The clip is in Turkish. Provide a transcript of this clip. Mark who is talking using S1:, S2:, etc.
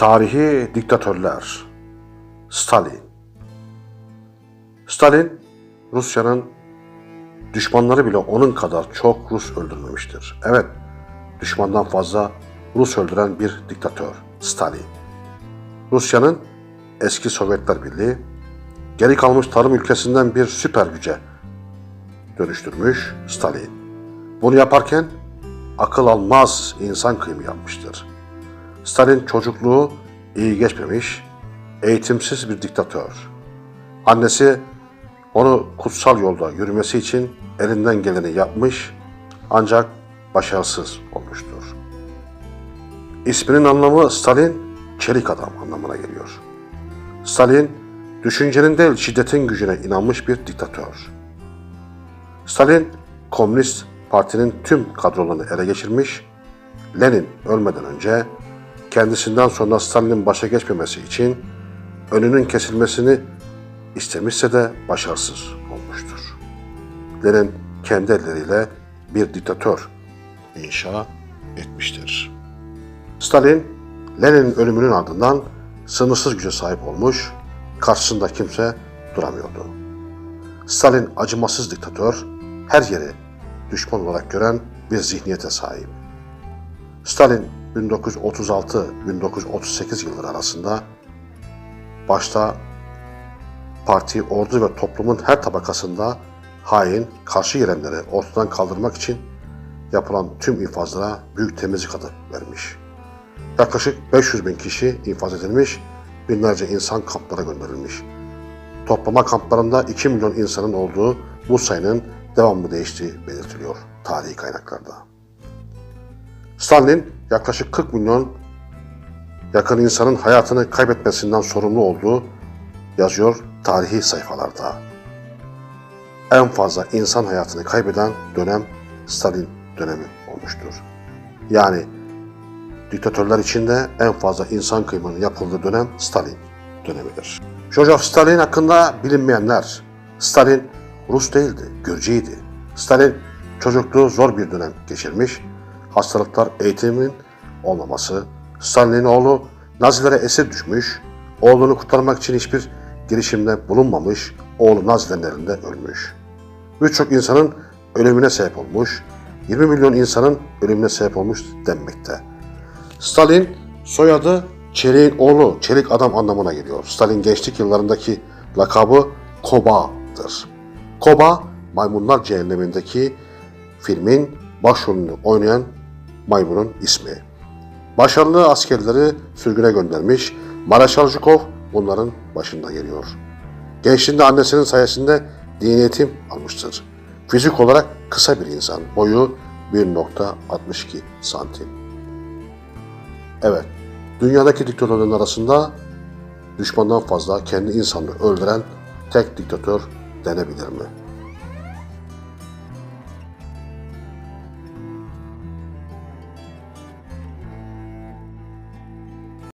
S1: Tarihi diktatörler Stalin Stalin, Rusya'nın düşmanları bile onun kadar çok Rus öldürmemiştir. Evet, düşmandan fazla Rus öldüren bir diktatör Stalin. Rusya'nın eski Sovyetler Birliği, geri kalmış tarım ülkesinden bir süper güce dönüştürmüş Stalin. Bunu yaparken akıl almaz insan kıyımı yapmıştır. Stalin çocukluğu iyi geçmemiş, eğitimsiz bir diktatör. Annesi onu kutsal yolda yürümesi için elinden geleni yapmış ancak başarısız olmuştur. İsminin anlamı Stalin, çelik adam anlamına geliyor. Stalin, düşüncenin değil şiddetin gücüne inanmış bir diktatör. Stalin, Komünist Parti'nin tüm kadrolarını ele geçirmiş, Lenin ölmeden önce kendisinden sonra Stalin'in başa geçmemesi için önünün kesilmesini istemişse de başarısız olmuştur. Lenin kendi elleriyle bir diktatör inşa etmiştir. Stalin, Lenin'in ölümünün ardından sınırsız güce sahip olmuş, karşısında kimse duramıyordu. Stalin acımasız diktatör, her yeri düşman olarak gören bir zihniyete sahip. Stalin 1936-1938 yılları arasında başta parti, ordu ve toplumun her tabakasında hain, karşı gelenleri ortadan kaldırmak için yapılan tüm infazlara büyük temizlik adı vermiş. Yaklaşık 500 bin kişi infaz edilmiş, binlerce insan kamplara gönderilmiş. Toplama kamplarında 2 milyon insanın olduğu bu sayının devamlı değiştiği belirtiliyor tarihi kaynaklarda. Stalin yaklaşık 40 milyon yakın insanın hayatını kaybetmesinden sorumlu olduğu yazıyor tarihi sayfalarda. En fazla insan hayatını kaybeden dönem Stalin dönemi olmuştur. Yani diktatörler içinde en fazla insan kıyımının yapıldığı dönem Stalin dönemidir. Joseph Stalin hakkında bilinmeyenler. Stalin Rus değildi, Gürcüydü. Stalin çocukluğu zor bir dönem geçirmiş, hastalıklar, eğitimin olmaması, Stalin'in oğlu Nazilere esir düşmüş, oğlunu kurtarmak için hiçbir girişimde bulunmamış, oğlu Nazilerin elinde ölmüş. Birçok insanın ölümüne sebep olmuş, 20 milyon insanın ölümüne sebep olmuş denmekte. Stalin soyadı Çelik'in oğlu, Çelik adam anlamına geliyor. Stalin gençlik yıllarındaki lakabı Koba'dır. Koba, Maymunlar Cehennemi'ndeki filmin başrolünü oynayan maymunun ismi. Başarılı askerleri sürgüne göndermiş, Maraşal Zhukov bunların başında geliyor. Gençliğinde annesinin sayesinde dini eğitim almıştır. Fizik olarak kısa bir insan, boyu 1.62 santim. Evet, dünyadaki diktatörlerin arasında düşmandan fazla kendi insanını öldüren tek diktatör denebilir mi?